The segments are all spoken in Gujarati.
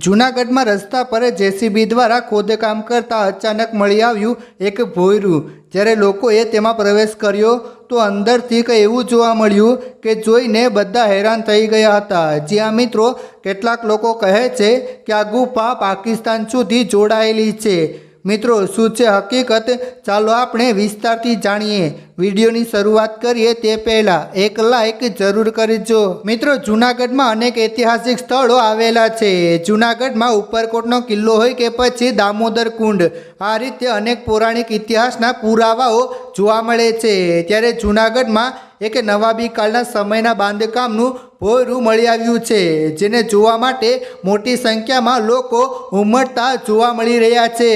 જૂનાગઢમાં રસ્તા પર જેસીબી દ્વારા ખોદકામ કરતા અચાનક મળી આવ્યું એક ભોયરું. જ્યારે લોકોએ તેમાં પ્રવેશ કર્યો, તો અંદરથી કંઈ એવું જોવા મળ્યું કે જોઈને બધા હેરાન થઈ ગયા હતા. જ્યાં મિત્રો, કેટલાક લોકો કહે છે કે આ ગુફા પાકિસ્તાન સુધી જોડાયેલી છે. મિત્રો, શું છે હકીકત? ચાલો આપણે વિસ્તારથી જાણીએ. વિડીયોની શરૂઆત કરીએ તે પહેલાં એક લાઈક જરૂર કરજો. મિત્રો, જૂનાગઢમાં અનેક ઐતિહાસિક સ્થળો આવેલા છે. જૂનાગઢમાં ઉપરકોટનો કિલ્લો હોય કે પછી દામોદર કુંડ, આ રીતે અનેક પૌરાણિક ઇતિહાસના પુરાવાઓ જોવા મળે છે. ત્યારે જૂનાગઢમાં એક નવાબી કાળના સમયના બાંધકામનું ભોયરું મળી આવ્યું છે, જેને જોવા માટે મોટી સંખ્યામાં લોકો ઉમટતા જોવા મળી રહ્યા છે.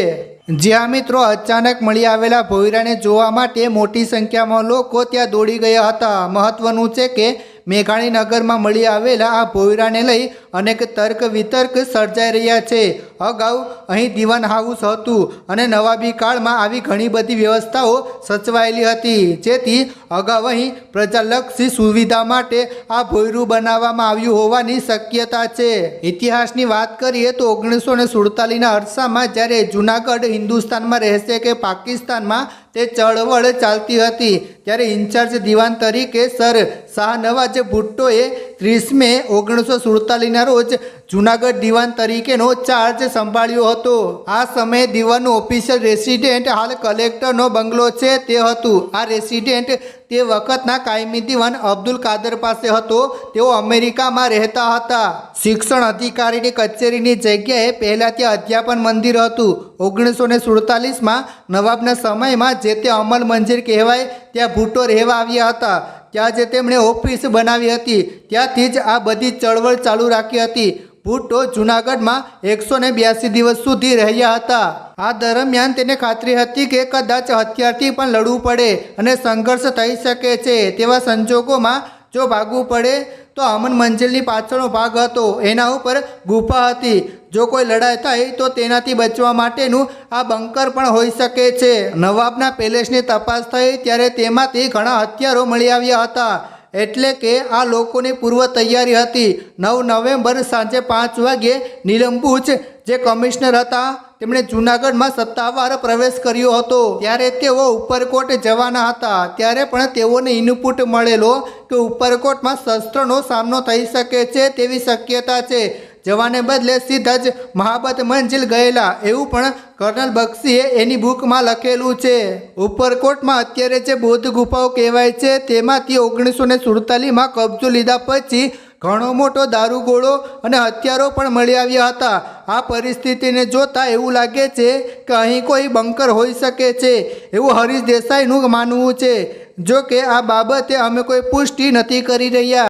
જ્યાં મિત્રો અચાનક મળી આવેલા ભોયરાને જોવા માટે મોટી સંખ્યામાં લોકો ત્યાં દોડી ગયા હતા. મહત્વનું છે કે મેઘાણી નગરમાં મળી આવેલા આ ભોયરાને લઈ અનેક તર્ક વિતર્ક સર્જાઈ રહ્યા છે. અગાઉ અહીં દિવાન હાઉસ હતું અને નવાબી કાળમાં આવી ઘણી બધી વ્યવસ્થાઓ સચવાયેલી હતી. જેથી અગાઉ અહીં પ્રજાલક્ષી સુવિધા માટે આ ભોયરું બનાવવામાં આવ્યું હોવાની શક્યતા છે. ઇતિહાસની વાત કરીએ તો ઓગણીસો ને સુડતાલીસના અરસામાં જ્યારે જૂનાગઢ હિન્દુસ્તાનમાં રહેશે કે પાકિસ્તાનમાં તે ચળવળ ચાલતી હતી. ત્યારે ઇન્ચાર્જ દિવાન તરીકે સર શાહનવાજ ભુટ્ટોએ ત્રીસ મે ઓગણીસો સુડતાલીસના રોજ જૂનાગઢ દિવાન તરીકેનો ચાર્જ સંભાળ્યો હતો. આ સમયે દિવાનનું ઓફિશિયલ રેસિડેન્ટ, હાલ કલેક્ટરનો બંગલો છે તે હતું. આ રેસિડેન્ટ તે વખતના કાયમી દિવાન અબ્દુલ કાદર પાસે હતો. તેઓ અમેરિકામાં રહેતા હતા. શિક્ષણ અધિકારીની કચેરીની જગ્યાએ પહેલાં ત્યાં અધ્યાપન મંદિર હતું. ઓગણીસો ને સુડતાલીસમાં નવાબના સમયમાં જે તે અમલ મંજિર કહેવાય, ત્યાં ભૂટો રહેવા આવ્યા હતા. ત્યાં જે તેમણે ઓફિસ બનાવી હતી, ત્યાંથી જ આ બધી ચળવળ ચાલુ રાખી હતી. ભૂટો જૂનાગઢમાં એકસો ને બ્યાસી દિવસ સુધી રહ્યા હતા. આ દરમિયાન તેને ખાતરી હતી કે કદાચ હથિયારથી પણ લડવું પડે અને સંઘર્ષ થઈ શકે છે તેવા સંજોગોમાં જો ભાગવું પડે તો અમન મંજિલની પાછળનો ભાગ હતો. એના ઉપર ગુફા હતી. જો કોઈ લડાઈ થાય, તો તેનાથી બચવા માટેનું આ બંકર પણ હોઈ શકે છે. નવાબના પેલેસની તપાસ થઈ, ત્યારે તેમાંથી ઘણા હથિયારો મળી આવ્યા હતા. એટલે કે આ લોકોની પૂર્વ તૈયારી હતી. નવ નવેમ્બર સાંજે પાંચ વાગ્યે નીલંબુચ જે કમિશનર હતા, તેમણે જૂનાગઢમાં સત્તાવાર પ્રવેશ કર્યો હતો. ત્યારે તેઓ ઉપરકોટ જવાના હતા. ત્યારે પણ તેઓને ઇનપુટ મળેલો કે ઉપરકોટમાં શસ્ત્રનો સામનો થઈ શકે છે તેવી શક્યતા છે. જવાને બદલે સીધા જ મહાબત મંજિલ ગયેલા. એવું પણ કર્નલ બક્ષીએ એની બુકમાં લખેલું છે. ઉપરકોટમાં અત્યારે જે બૌદ્ધ ગુફાઓ કહેવાય છે, તેમાંથી ઓગણીસો ને સુડતાલીસમાં કબજો લીધા પછી ઘણો મોટો દારૂગોળો અને હથિયારો પણ મળી આવ્યા હતા. આ પરિસ્થિતિને જોતાં એવું લાગે છે કે અહીં કોઈ બંકર હોઈ શકે છે. એવું હરીશ દેસાઈનું માનવું છે. જો કે આ બાબતે અમે કોઈ પુષ્ટિ નથી કરી રહ્યા.